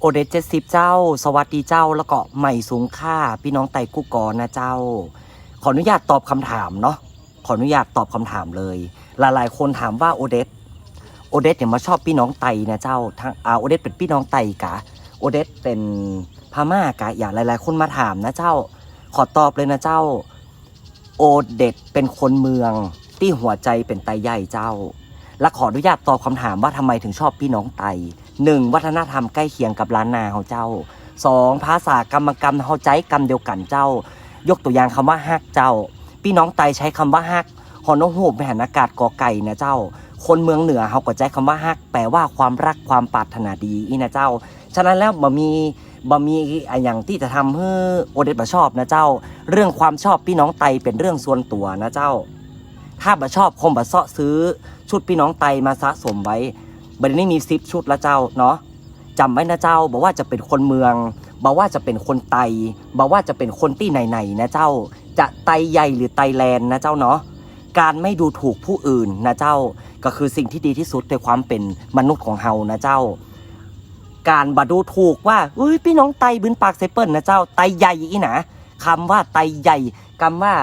โอเดเจสิบเจ้า สวัสดีเจ้าแล้วก็ใหม่สูงค่า พี่น้องไตกุกอนะเจ้า ขออนุญาตตอบคำถามเนาะขออนุญาตตอบคำถามเลย หลายๆ คนถามว่าโอเดสโอเดสเนี่ยมาชอบพี่น้องไตนะเจ้าทางอาโอเดสเป็นพี่น้องไตกะโอเดสเป็นพม่ากะอย่างหลาย ๆ คนมาถามนะเจ้า ขอตอบเลยนะเจ้า โอเดสเป็นคนเมืองที่หัวใจเป็นไตใหญ่เจ้า และขออนุญาตตอบคำถามว่าทำไมถึงชอบพี่น้องไต หนึ่งวัฒนธรรมใกล้เคียงกับล้านนาของเจ้าสองภาษากรรมกรรมเฮาใจกรรมเดียวกันเจ้า ยกตัวอย่างคำว่าฮักเจ้า พี่น้องไตใช้คำว่าฮักฮอนโฮบแผ่นอากาศกอไก่นะเจ้า คนเมืองเหนือเขาก็ใช้คำว่าฮักแปลว่าความรักความปรารถนาดีอีนะเจ้า ฉะนั้นแล้วบ่มีบ่มีอะอย่างที่จะทำให้โอเดตบ่ชอบนะเจ้า เรื่องความชอบพี่น้องไตเป็นเรื่องส่วนตัวนะเจ้า ถ้าบ่ชอบคงบ่เซาะซื้อชุดพี่น้องไตมาสะสมไว้ บัดนี้มีซิปชุดละเจ้าเนาะจำไว้นะเจ้าบอกว่าจะเป็นคนเมืองบอกว่าจะเป็นคนไตบอกว่าจะเป็นคนที่ไหนๆนะเจ้า จะไตใหญ่หรือไตแลนนะเจ้าเนาะการไม่ดูถูกผู้อื่นนะเจ้าก็คือสิ่งที่ดีที่สุดในความเป็นมนุษย์ของเฮานะเจ้า การบดูถูกว่าอุ้ยพี่น้องไตบืนปากเซเปิลนะเจ้าไตใหญ่อีนะคำว่าไตใหญ่คำว่า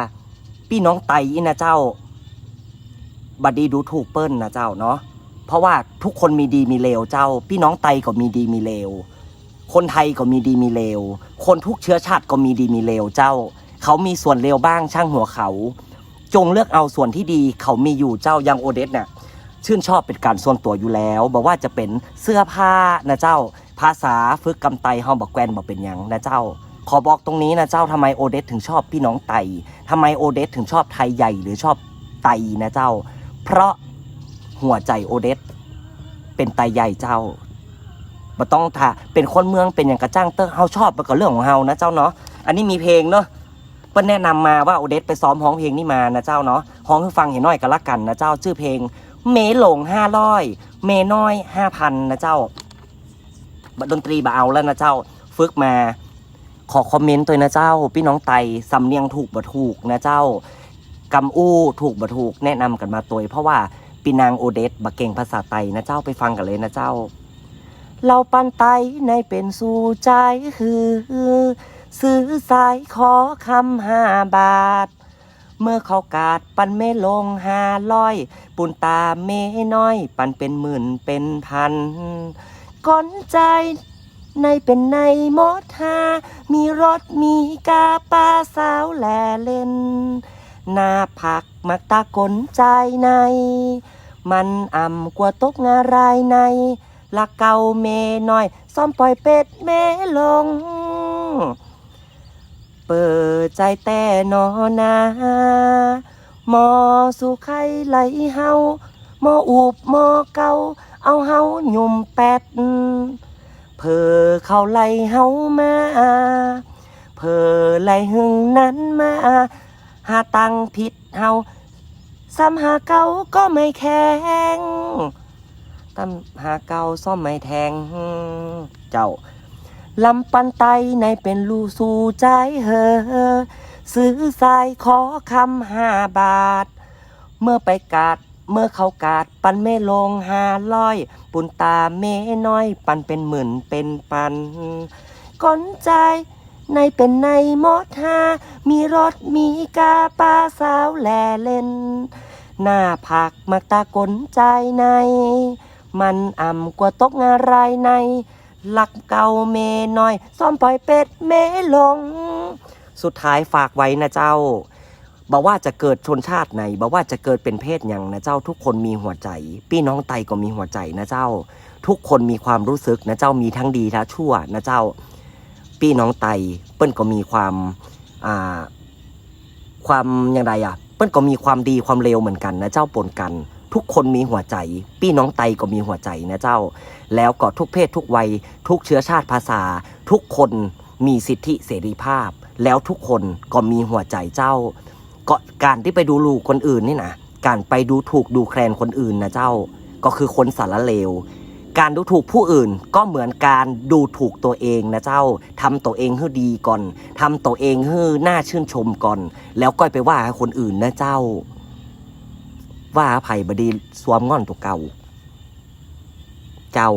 พี่น้องไตอีนะเจ้าบัดดีดูถูกเปิ้ลนะเจ้าเนาะ เพราะว่าทุกคนมีดีมีเลวเจ้า พี่น้องไตก็มีดีมีเลวคนไทยก็มีดีมีเลวคนทุกเชื้อชาติก็มีดีมีเลวเจ้า เขามีส่วนเลวบ้างช่างหัวเขา จงเลือกเอาส่วนที่ดีเขามีอยู่เจ้ายังโอเดสเนี่ยชื่นชอบเป็นการส่วนตัวอยู่แล้วบอกว่าจะเป็นเสื้อผ้านะเจ้า ภาษาฝึกกำไตเฮาบอกแกวนบอกเป็นยังนะเจ้า ขอบอกตรงนี้นะเจ้าทำไมโอเดสถึงชอบพี่น้องไตทำไมโอเดสถึงชอบไทยใหญ่หรือชอบไตนะเจ้า เพราะ หัวใจโอเดสเป็นไตใหญ่เจ้าบ่ต้องถ้าเป็นคนเมืองเป็นอย่างกระจ้างเตอร์เฮาชอบมันก็เรื่องของเฮานะเจ้าเนาะอันนี้มีเพลงเนาะเปิ้นแนะนำมาว่าโอเดสไปซ้อมร้องเพลงนี้มานะเจ้าเนาะร้องให้ฟังเห็นน้อยกันละกันนะเจ้าชื่อเพลง เมหลงห้าร้อยเมน้อยห้าพันนะเจ้าบดนตรีบ่เอาแล้วนะเจ้า ฝึกมาขอคอมเมนต์ตัวนะเจ้า พี่น้องไตสำเนียงถูกบ่ถูกนะเจ้ากำอู้ถูกบ่ถูกแนะนำกันมาตัวเพราะว่า ปีนางโอเดสบะเก่งภาษาไตนะเจ้าไปฟังกันเลยนะเจ้า เราปันไตในเป็นสู่ใจคือซื้อสายขอคำห้าบาท เมื่อเขากาดปันไม่ลงห้าร้อยปุนตาเมน้อย ปันเป็นหมื่นเป็นพันก้อนใจในเป็นในมดหามีรถมีกาปลาสาวแลเล่น หน้าผักมักตากลใจใน มันอ่ำกว่าตกงารายในลักเกาเมน้อย ซ่อมปล่อยเป็ดเมลง เปิดใจแต่นอนาหมอสู่ไข่ไหลเฮาหมออูบหมอเกาเอาเฮาหยุ่มแปดเพอเขาไหลเฮามาเพอไหลหึงนั้นมา หาตังผิดเฮาซ้ำหาเก่าก็ไม่แข็งตำหาเก่าซ่อมไม่แทง เจ้าลำปันไตในเป็นลูสู่ใจเฮอซื้อสายขอคำห้าบาท เมื่อไปกาดเมื่อเขากาดปันไม่ลงห้าร้อย ปุนตาเมน้อย ปันเป็นหมื่นเป็นปันก้นใจ ในเป็นในหมดหามีรถมีกาปลาสาวแลเล่น หน้าผักมักตากลใจใน มันอ่ำกว่าตกงารายใน หลักเก่าเมน้อย ซ่อมปล่อยเป็ดเมลง สุดท้ายฝากไว้นะเจ้าบอกว่าจะเกิดชนชาติไหนบอกว่าจะเกิดเป็นเพศอย่างนะเจ้าทุกคนมีหัวใจ พี่น้องไตก็มีหัวใจนะเจ้า ทุกคนมีความรู้สึกนะเจ้ามีทั้งดีทั้งชั่วนะเจ้า พี่น้องไตเปิ้นก็มีความอ่าความอย่างไรอะเปิ้นก็มีความดีความเลวเหมือนกันนะเจ้าปนกัน ทุกคนมีหัวใจ พี่น้องไตก็มีหัวใจนะเจ้า แล้วก็ทุกเพศทุกวัย ทุกเชื้อชาติภาษา ทุกคนมีสิทธิเสรีภาพ แล้วทุกคนก็มีหัวใจเจ้าก็การที่ไปดูลูกคนอื่นนี่นะการไปดูถูกดูแคลนคนอื่นนะเจ้า ก็คือคนสารเลว การดูถูกผู้อื่นก็เหมือนการดูถูกตัวเองนะเจ้าทำตัวเองให้ดีก่อนทำตัวเองให้น่าชื่นชมก่อน แล้วก็ไปว่าคนอื่นนะเจ้า ว่าไผ่บดีสวมง่อนตัวเก่า เจ้า